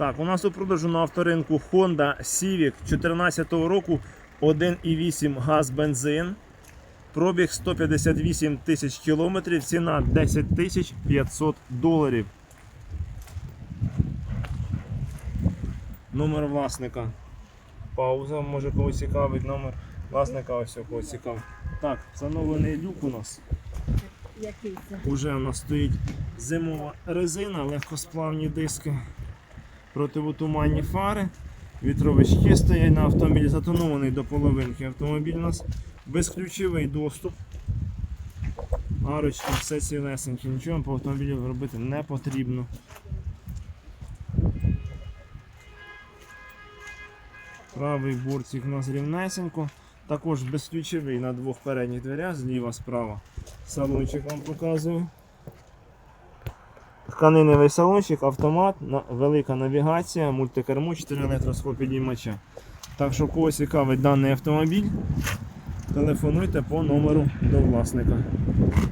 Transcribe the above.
Так, у нас у продажу на авторинку Honda Civic 2014 року 1,8 газ бензин. Пробіг 158 тисяч кілометрів, ціна 10 тисяч 500 доларів. Номер власника. Пауза, може когось цікавить номер власника, ось когось цікавить. Так, встановлений люк у нас. Уже у нас стоїть зимова резина, легкосплавні диски, противотуманні фари, вітровички стоять на автомобілі, затонований до половинки автомобіль у нас, безключовий доступ. Арочки, все цілесенькі, нічого по автомобілю робити не потрібно. Правий бортик у нас рівнесенько. Також безключовий на двох передніх дверях, зліва, справа. Салончик вам показую. Тканиневий салончик, автомат, велика навігація, мультикермо, 4 електросхопідіймача. Так що когось цікавить даний автомобіль, телефонуйте по номеру до власника.